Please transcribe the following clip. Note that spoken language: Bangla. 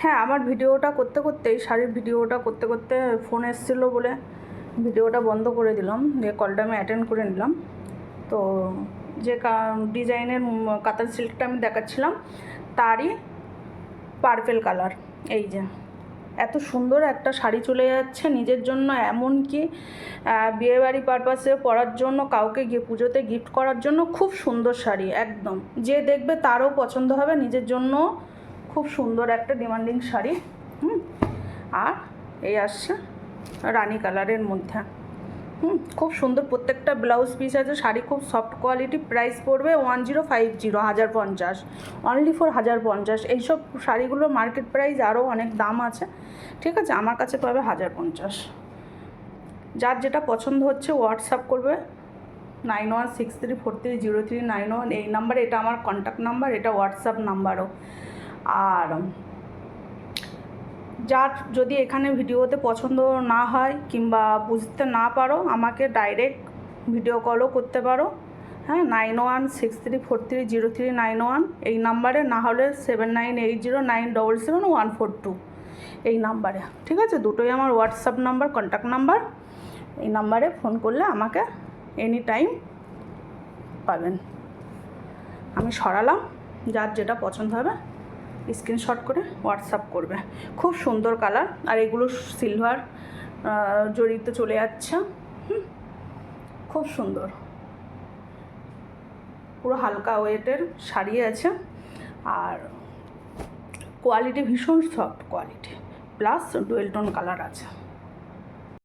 হ্যাঁ আমার ভিডিওটা করতে করতে এই শাড়ির ভিডিওটা করতে করতে ফোন এসেছিল বলে ভিডিওটা বন্ধ করে দিলাম দিয়ে কলটা আমি অ্যাটেন্ড করে নিলাম। তো যে ডিজাইনের কাতান সিল্কটা আমি দেখাচ্ছিলাম তারই পার্পেল কালার এই যে। এত সুন্দর একটা শাড়ি চলে যাচ্ছে নিজের জন্য এমনকি আহ, বিয়েবাড়ি পারপাসে পরার জন্য কাউকে গিয়ে পুজোতে গিফট করার জন্য খুব সুন্দর শাড়ি একদম। যে দেখবে তারও পছন্দ হবে নিজের জন্য খুব সুন্দর একটা ডিমান্ডিং শাড়ি, হুম? আর এই আসছে রানী কালারের মধ্যে, হুম? খুব সুন্দর প্রত্যেকটা ব্লাউজ পিস আছে, শাড়ি খুব সফট কোয়ালিটি প্রাইস পড়বে ওয়ান জিরো ফাইভ জিরো হাজার পঞ্চাশ। অনলি ফর হাজার পঞ্চাশ। এইসব শাড়িগুলোর মার্কেট প্রাইস আরও অনেক দাম আছে, ঠিক আছে? আমার কাছে পাবে হাজার পঞ্চাশ। যার যেটা পছন্দ হচ্ছে হোয়াটসঅ্যাপ করবে nine one six three four three zero three nine one এই নাম্বার এটা আমার কন্ট্যাক্ট নাম্বার এটা হোয়াটসঅ্যাপ নাম্বারও আর যার যদি এখানে ভিডিওতে পছন্দ না হয় কিংবা বুঝতে না পারো, আমাকে ডাইরেক্ট ভিডিও কলও করতে পারো। হ্যাঁ nine one six three four three zero three nine one এই নাম্বারে না হলে seven nine eight zero nine double seven one four two এই নাম্বারে ঠিক আছে? দুটোই আমার হোয়াটসঅ্যাপ নাম্বার কন্ট্যাক্ট নাম্বার এই নাম্বারে ফোন করলে আমাকে এনি টাইম পাবেন। আমি সরালাম, যার যেটা পছন্দ হবে। স্ক্রিনশট করে হোয়াটসঅ্যাপ করবে। খুব সুন্দর কালার। আর এগুলো সিলভার জড়িতে চলে যাচ্ছে। খুব সুন্দর। পুরো হালকা ওয়েটের শাড়ি আছে। আর কোয়ালিটি ভীষণ soft quality. Plus dual tone colour আছে।